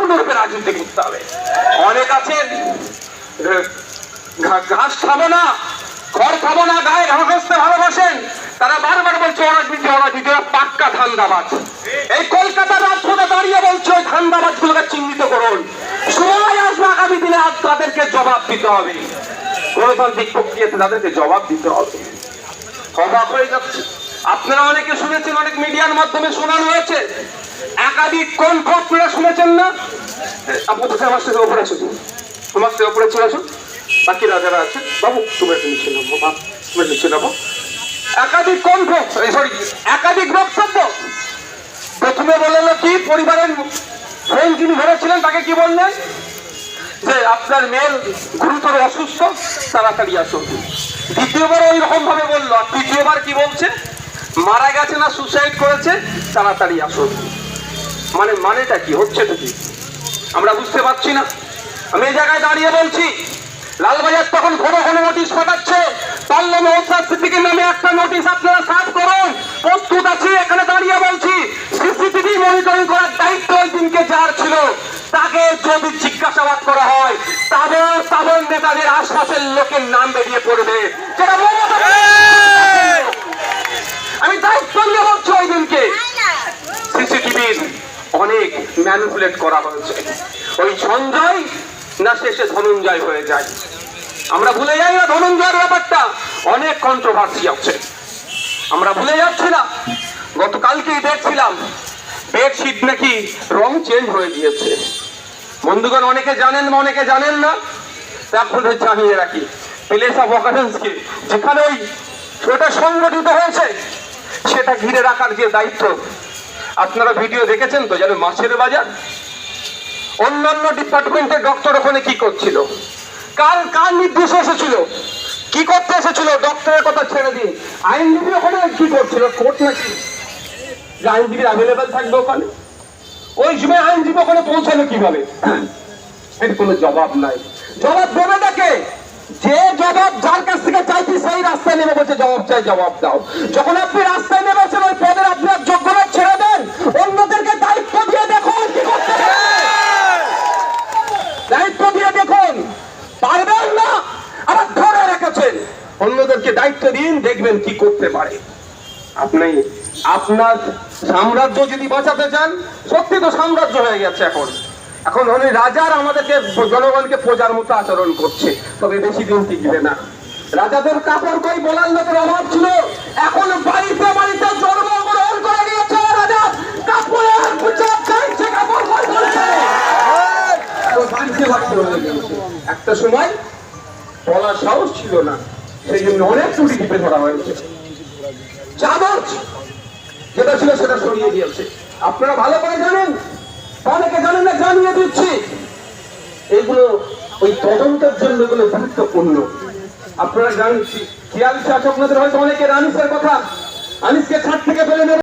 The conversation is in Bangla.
সম্পূর্ণরূপে রাজনীতি করতে হবে। অনেক আছেন ঘাস খাব না, খড় খাব না, গায়ে ঘাস ঘষতে ভালোবাসেন। তারা বারবার বলছে, অরাজনীতি অরাজনীতি পাক্কা ধান্দাবাজ। এই কলকাতার রাজপথে দাঁড়িয়ে বলছে, ওই ধান্দাবাজ গুলোকে চিহ্নিত করুন। সময় আসবে, আগামী দিনে আজ তাদেরকে জবাব দিতে হবে। গণতান্ত্রিক প্রক্রিয়াতে তাদেরকে জবাব দিতে হবে। অবাক হয়ে যাচ্ছে। আপনারা অনেকে শুনেছেন, অনেক মিডিয়ার মাধ্যমে শোনানো হয়েছে একাধিক কণ্ঠ আপনারা শুনেছেন না? আপনি তো আমার সাথে ওপরে আসুন তোমার সাথে ওপরে চলে আসুন। বাকিরা যারা আছে। বাবু তুমি একটু নিচে নামো বাবু তুমি নিচে নামো। একাধিক কণ্ঠ সরি একাধিক বক্তব্য। প্রথমে বললেন কি? পরিবারের ফ্রেন্ড যিনি ধরেছিলেন, তাকে কি বললেন? যে আপনার মেয়ের গুরুতর অসুস্থ, তাড়াতাড়ি আসুন। দ্বিতীয়বার ওই রকম ভাবে বলল। আর তৃতীয়বার কি বলছে? মারা গেছে না সুসাইড করেছে, তাড়াতাড়ি আসুন। মানে মানেটা কি? হচ্ছে তো কি? আমরা বুঝতে পারছি না। আমি এই জায়গায় দাঁড়িয়ে বলছি, লালবাজার তখন ঘন ঘন নোটিশ পাঠাচ্ছে। সিদ্দিকের নামে একটা নোটিশ আপনারা করুন। প্রস্তুত আছি, এখানে দাঁড়িয়ে বলছি সিসিটিভি মনিটরিং করার দায়িত্ব ওই দিনকে যার ছিল, তাকে যদি জিজ্ঞাসাবাদ করা হয়, তাদের তাদের নেতাদের আশপাশের লোকের নাম বেরিয়ে পড়বে। যেটা ম্যানিপুলেট করা হয়েছে। ওই সঞ্জয় না শেষে ধনঞ্জয় হয়ে যায়। আমরা ভুলে যাই না ধনঞ্জয়ের ব্যাপারটা। অনেক কন্ট্রোভার্সি আছে। আমরা ভুলে যাচ্ছি না। গতকালকেই দেখছিলাম বেডশিট নাকি রং চেঞ্জ হয়ে গিয়েছে। বন্ধুগণ, অনেকে জানেন বা অনেকে জানেন না আপনাদের জানিয়ে রাখি প্লেস অফ অকারেন্সকে যেখানে ওই ওটা সংগঠিত হয়েছে, সেটা ঘিরে রাখার যে দায়িত্ব আপনারা ভিডিও দেখেছেন তো, যেন মাছের বাজার? অন্যান্য ডিপার্টমেন্টের ডক্টর ওখানে কি করছিল? কার কার নির্দেশে এসেছিল? কি করতে এসেছিল? ডক্টরের কথা ছেড়ে দিন। আইনজীবী ওখানে কি করছিল? কোর্ট নাকি? আইনজীবী অ্যাভেলেবেল থাকবে ওখানে? ওই সময় আইনজীবী ওখানে পৌঁছালো কীভাবে? এর কোনো জবাব নাই। জবাব দেবে তাকে যে জবাব যার কাছ থেকে চাইছি, সেই রাস্তায় নেমে বলছে জবাব চাই, জবাব দাও। যখন আপনি রাস্তায় নেমেছেন, ওই পদের আপনার যোগ্যতা ছেড়ে দেন অন্যদেরকে দায়িত্ব দিয়ে দেখুন কি করতে পারে। দায়িত্ব দিয়ে দেখুন পারবেন না আবার ধরে রেখেছেন অন্যদেরকে দায়িত্ব দিন দেখবেন কি করতে পারে। আপনি আপনার সাম্রাজ্য যদি বাঁচাতে চান সত্যি তো সাম্রাজ্য হয়ে গেছে এখন। এখন উনি রাজার আমাদেরকে জনগণকে প্রজার মতো আচরণ করছে তবে বেশি দিন টিকবে না। রাজাদের কাপড় কই বলার লোকের অভাব ছিল। এখন বাড়িতে বাড়িতে জন্মগ্রহণ করে গিয়েছে রাজা। কাপড়ের বিচার চাইছে কাপড় কই বলছে হয়ে। একটা সময় বলার সাহস ছিল না। সেই জন্য অনেক টিপে ধরা হয়েছে। চাদর যেটা ছিল সেটা সরিয়ে দিয়েছে। আপনারা ভালো করে জানেন, অনেকে জানেন না, জানিয়ে দিচ্ছি। এগুলো ওই তদন্তের জন্য এগুলো গুরুত্বপূর্ণ। আপনারা জানেন খেয়াল আছে আপনাদের হয়তো অনেকে আনিসের কথা। আনিসকে ছাদ থেকে ফেলে